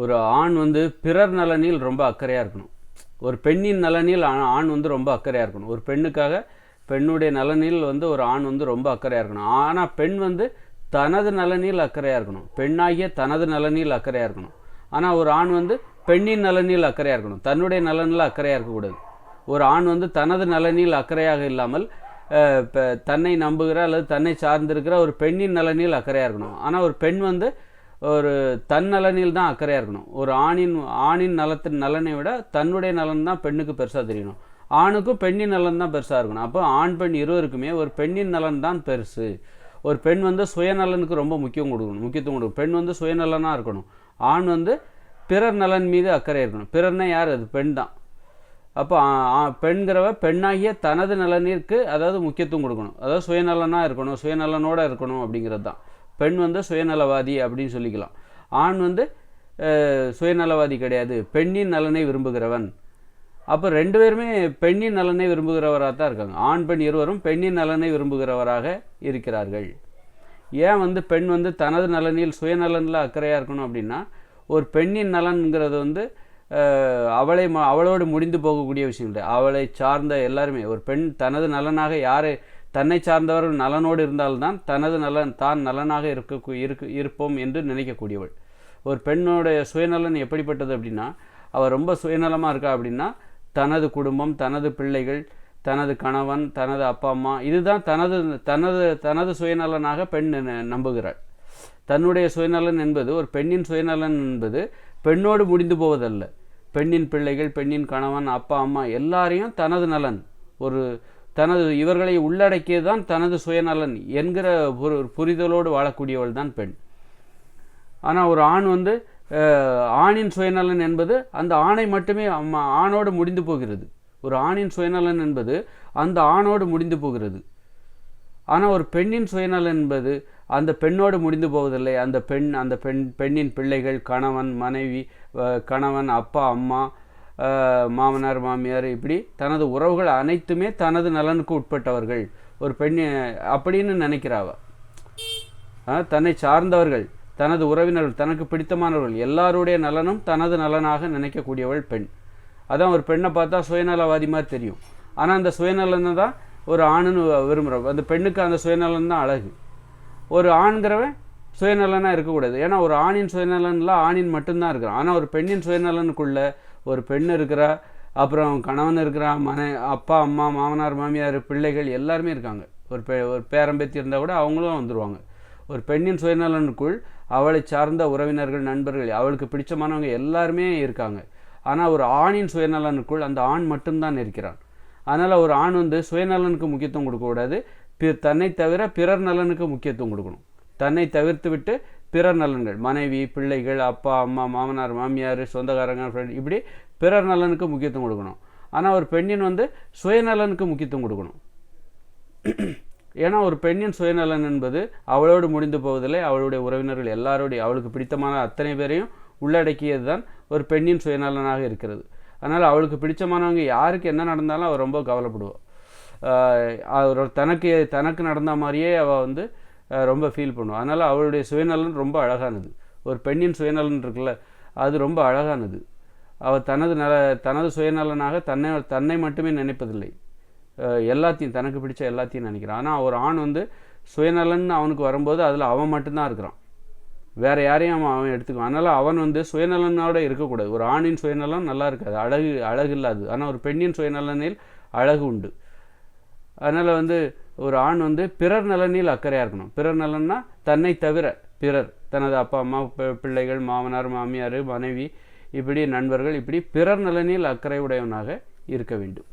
ஒரு ஆண் வந்து பிறர் நலனில் ரொம்ப அக்கறையாக இருக்கணும். ஒரு பெண்ணின் நலனில் ஆண் வந்து ரொம்ப அக்கறையாக இருக்கணும். ஒரு பெண்ணுக்காக பெண்ணுடைய நலனில் வந்து ஒரு ஆண் வந்து ரொம்ப அக்கறையாக இருக்கணும். ஆனால் பெண் வந்து தனது நலனில் அக்கறையாக இருக்கணும். பெண்ணாகிய தனது நலனில் அக்கறையாக இருக்கணும். ஆனால் ஒரு ஆண் வந்து பெண்ணின் நலனில் அக்கறையாக இருக்கணும். தன்னுடைய நலனில் அக்கறையாக இருக்கக்கூடாது. ஒரு ஆண் வந்து தனது நலனில் அக்கறையாக இல்லாமல் இப்போ தன்னை நம்புகிற அல்லது தன்னை சார்ந்திருக்கிற ஒரு பெண்ணின் நலனில் அக்கறையாக இருக்கணும். ஆனால் ஒரு பெண் வந்து ஒரு தன் நலனில் தான் அக்கறையாக இருக்கணும். ஒரு ஆணின் ஆணின் நலத்தின் நலனை விட தன்னுடைய நலன் தான் பெண்ணுக்கு பெருசாக தெரியணும். ஆணுக்கும் பெண்ணின் நலன் தான் பெருசாக இருக்கணும். அப்போ ஆண் பெண் இருவருக்குமே ஒரு பெண்ணின் நலன் தான் பெருசு. ஒரு பெண் வந்து சுயநலனுக்கு ரொம்ப முக்கியம் கொடுக்கணும் முக்கியத்துவம் கொடுக்கணும். பெண் வந்து சுயநலனாக இருக்கணும். ஆண் வந்து பிறர் நலன் மீது அக்கறை இருக்கணும். பிறர்னா யார்? அது பெண் தான். அப்போ ஆ- பெண்கிறவ பெண்ணாகிய தனது நலனிற்கு அதாவது முக்கியத்துவம் கொடுக்கணும். அதாவது சுயநலனாக இருக்கணும் சுயநலனோட இருக்கணும் அப்படிங்கிறது தான். பெண் வந்து சுயநலவாதி அப்படின்னு சொல்லிக்கலாம். ஆண் வந்து சுயநலவாதி கிடையாது. பெண்ணின் நலனை விரும்புகிறவன். அப்போ ரெண்டு பேருமே பெண்ணின் நலனை விரும்புகிறவராக தான் இருக்காங்க. ஆண் பெண் இருவரும் பெண்ணின் நலனை விரும்புகிறவராக இருக்கிறார்கள். ஏன் வந்து பெண் வந்து தனது நலனில் சுயநலனில் அக்கறையாக இருக்கணும் அப்படின்னா ஒரு பெண்ணின் நலன்கிறது வந்து அவளை அவளோடு முடிந்து போகக்கூடிய விஷயம் இல்லை அவளை சார்ந்த எல்லாருமே ஒரு பெண் தனது நலனாக யாரை தன்னை சார்ந்தவர்கள் நலனோடு இருந்தால்தான் தனது நலன் தான் நலனாக இருக்க இருக்கு இருப்போம் என்று நினைக்கக்கூடியவள். ஒரு பெண்ணோடைய சுயநலன் எப்படிப்பட்டது அப்படின்னா அவள் ரொம்ப சுயநலமாக இருக்கா அப்படின்னா தனது குடும்பம் தனது பிள்ளைகள் தனது கணவன் தனது அப்பா அம்மா இதுதான் தனது தனது தனது சுயநலனாக பெண் ந- நம்புகிறாள். தன்னுடைய சுயநலன் என்பது ஒரு பெண்ணின் சுயநலன் என்பது பெண்ணோடு முடிந்து போவதல்ல. பெண்ணின் பிள்ளைகள் பெண்ணின் கணவன் அப்பா அம்மா எல்லாரையும் தனது நலன் ஒரு தனது இவர்களை உள்ளடக்கியதுதான் தனது சுயநலன் என்கிற ஒரு புரிதலோடு வாழக்கூடியவள் தான் பெண். ஆனால் ஒரு ஆண் வந்து ஆணின் சுயநலன் என்பது அந்த ஆணை மட்டுமே ஆணோடு முடிந்து போகிறது. ஒரு ஆணின் சுயநலன் என்பது அந்த ஆணோடு முடிந்து போகிறது. ஆனால் ஒரு பெண்ணின் சுயநலன் என்பது அந்த பெண்ணோடு முடிந்து போவதில்லை. அந்த பெண் அந்த பெண் பெண்ணின் பிள்ளைகள் கணவன் மனைவி கணவன் அப்பா அம்மா மாமனார் மாமியார் இப்படி தனது உறவுகள் அனைத்துமே தனது நலனுக்கு உட்பட்டவர்கள். ஒரு பெண் அப்படின்னு நினைக்கிறாவ. தன்னை சார்ந்தவர்கள் தனது உறவினர்கள் தனக்கு பிடித்தமானவர்கள் எல்லாருடைய நலனும் தனது நலனாக நினைக்கக்கூடியவள் பெண். அதான் ஒரு பெண்ணை பார்த்தா சுயநலவாதி மாதிரி தெரியும். ஆனால் அந்த சுயநலனை தான் ஒரு ஆணுன்னு விரும்புகிறோம் அந்த பெண்ணுக்கு அந்த சுயநலன் தான் அழகு. ஒரு ஆண்கிறவன் சுயநலனாக இருக்கக்கூடாது. ஏன்னா ஒரு ஆணின் சுயநலன்ல ஆணின் மட்டும்தான் இருக்கிறான். ஆனால் ஒரு பெண்ணின் சுயநலனுக்குள்ளே ஒரு பெண் இருக்கிறா அப்புறம் கணவன் இருக்கிறா மன அப்பா அம்மா மாமனார் மாமியார் பிள்ளைகள் எல்லாருமே இருக்காங்க. ஒரு பெ ஒரு பேரம்பேத்தி இருந்தால் கூட அவங்களும் வந்துடுவாங்க ஒரு பெண்ணின் சுயநலனுக்குள் அவளை சார்ந்த உறவினர்கள் நண்பர்கள் அவளுக்கு பிடிச்சமானவங்க எல்லாருமே இருக்காங்க. ஆனால் ஒரு ஆணின் சுயநலனுக்குள் அந்த ஆண் மட்டும்தான் இருக்கிறான். அதனால் ஒரு ஆண் வந்து சுயநலனுக்கு முக்கியத்துவம் கொடுக்கக்கூடாது. பிற தன்னை தவிர பிறர் நலனுக்கு முக்கியத்துவம் கொடுக்கணும். தன்னை தவிர்த்து விட்டு பிறர் நலன்கள் மனைவி பிள்ளைகள் அப்பா அம்மா மாமனார் மாமியார் சொந்தக்காரங்க ஃப்ரெண்ட் இப்படி பிறர் நலனுக்கு முக்கியத்துவம் கொடுக்கணும். ஆனால் ஒரு பெண்ணின் வந்து சுயநலனுக்கு முக்கியத்துவம் கொடுக்கணும். ஏன்னா ஒரு பெண்ணின் சுயநலன் என்பது அவளோடு முடிந்து போவதில்லை அவளுடைய உறவினர்கள் எல்லாரோடைய அவளுக்கு பிடித்தமான அத்தனை பேரையும் உள்ளடக்கியது தான் ஒரு பெண்ணின் சுயநலனாக இருக்கிறது. அதனால் அவளுக்கு பிடிச்சமானவங்க யாருக்கு என்ன நடந்தாலும் அவள் ரொம்ப கவலைப்படுவாள் அவரோட அவர் தனக்கு தனக்கு நடந்த மாதிரியே அவள் வந்து ரொம்ப ஃபீல் பண்ணுவோம் அதனால் அவளுடைய சுயநலன் ரொம்ப அழகானது. ஒரு பெண்ணின் சுயநலன் இருக்குல்ல அது ரொம்ப அழகானது. அவள் தனது நல தனது சுயநலனாக தன்னை தன்னை மட்டுமே நினைப்பதில்லை. எல்லாத்தையும் தனக்கு பிடிச்ச எல்லாத்தையும் நினைக்கிறான். ஆனால் ஒரு ஆண் வந்து சுயநலன் அவனுக்கு வரும்போது அதில் அவன் மட்டும்தான் இருக்கிறான். வேறு யாரையும் அவன் அவன் எடுத்துக்குவான். அதனால் அவன் வந்து சுயநலனோட இருக்கக்கூடாது. ஒரு ஆணின் சுயநலம் நல்லா இருக்காது. அழகு அழகு இல்லாது. ஆனால் ஒரு பெண்ணின் சுயநலனில் அழகு உண்டு. அதனால் வந்து ஒரு ஆண் வந்து பிறர் நலனில் அக்கறையாக இருக்கணும். பிறர் நலன்னா தன்னை தவிர பிறர் தனது அப்பா அம்மா பிள்ளைகள் மாமனார் மாமியார் மனைவி இப்படி நண்பர்கள் இப்படி பிறர் நலனில் அக்கறை உடையவனாக இருக்க வேண்டும்.